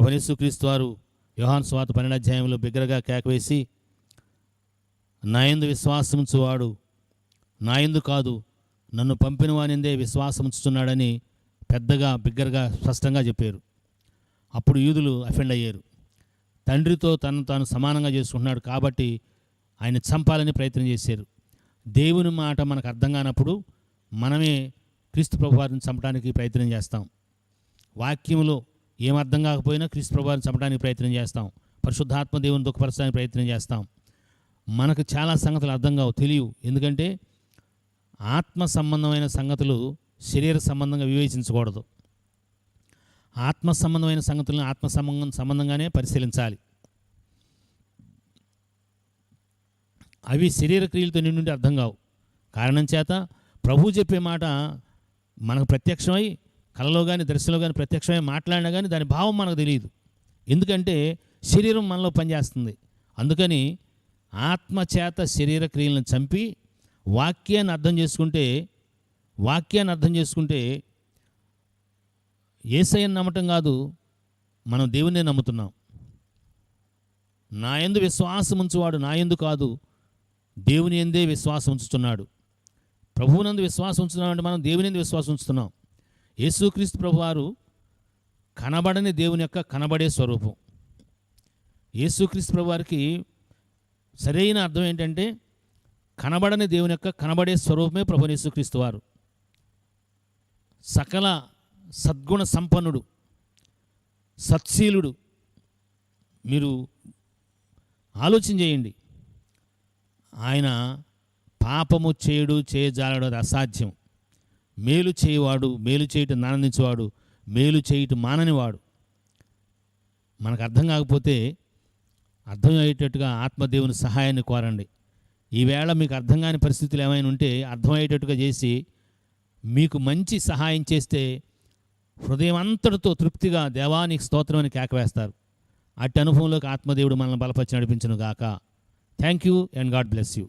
ప్రభనేసుక్రీస్తు వారు యోహాన్ స్వాత పన్నెండు అధ్యాయంలో బిగ్గరగా కేకవేసి నాయందు విశ్వాసముచువాడు నాయందు కాదు నన్ను పంపిన వానిందే విశ్వాసముచుతున్నాడని పెద్దగా బిగ్గరగా స్పష్టంగా చెప్పారు. అప్పుడు యూదులు అఫెండ్ అయ్యారు. తండ్రితో తను తాను సమానంగా చేసుకుంటున్నాడు కాబట్టి ఆయన చంపాలని ప్రయత్నం చేశారు. దేవుని మాట మనకు అర్థం కానప్పుడు మనమే క్రీస్తు ప్రభువారిని చంపడానికి ప్రయత్నం చేస్తాం. వాక్యంలో ఏం అర్థం కాకపోయినా క్రీస్తు ప్రభావాన్ని చంపడానికి ప్రయత్నం చేస్తాం. పరిశుద్ధాత్మ దేవుని దుఃఖపరచడానికి ప్రయత్నం చేస్తాం. మనకు చాలా సంగతులు అర్థం కావు తెలియవు. ఎందుకంటే ఆత్మ సంబంధమైన సంగతులు శరీర సంబంధంగా వివేచించకూడదు. ఆత్మ సంబంధమైన సంగతులను ఆత్మ సంబంధం సంబంధంగానే పరిశీలించాలి. అవి శరీర క్రియలతో నిండి అర్థం కావు. కారణం చేత ప్రభు చెప్పే మాట మనకు ప్రత్యక్షమై కలలో కానీ దర్శనలో కానీ ప్రత్యక్షమే మాట్లాడినా కానీ దాని భావం మనకు తెలియదు. ఎందుకంటే శరీరం మనలో పనిచేస్తుంది. అందుకని ఆత్మ చేత శరీర క్రియలను చంపి వాక్యాన్ని అర్థం చేసుకుంటే వాక్యాన్ని అర్థం చేసుకుంటే ఏసయ్యని నమ్మటం కాదు మనం దేవుణ్ణే నమ్ముతున్నాం. నా ఎందు విశ్వాసం ఉంచువాడు నా ఎందు కాదు దేవుని ఎందే విశ్వాసం ఉంచుతున్నాడు. ప్రభువునందు విశ్వాసం ఉంచుతున్నాం అంటే మనం దేవుని ఎందు విశ్వాసం ఉంచుతున్నాం. యేసుక్రీస్తు ప్రభువారు కనబడని దేవుని యొక్క కనబడే స్వరూపం. యేసుక్రీస్తు ప్రభువారికి సరైన అర్థం ఏంటంటే కనబడని దేవుని యొక్క కనబడే స్వరూపమే ప్రభు యేసుక్రీస్తు వారు. సకల సద్గుణ సంపన్నుడు సత్శీలుడు. మీరు ఆలోచన చేయండి. ఆయన పాపము చేయుడు చేయజాలడు అది అసాధ్యం. మేలు చేయవాడు మేలు చేయటం ఆనందించేవాడు మేలు చేయటం మాననివాడు. మనకు అర్థం కాకపోతే అర్థమయ్యేటట్టుగా ఆత్మదేవుని సహాయాన్ని కోరండి. ఈవేళ మీకు అర్థం కాని పరిస్థితులు ఏమైనా ఉంటే అర్థమయ్యేటట్టుగా చేసి మీకు మంచి సహాయం చేస్తే హృదయం అంతటితో తృప్తిగా దేవానికి స్తోత్రం అని కేకవేస్తారు అట్టి అనుభవంలోకి ఆత్మదేవుడు మనల్ని బలపరిచి నడిపించను గాక. Thank you and God bless you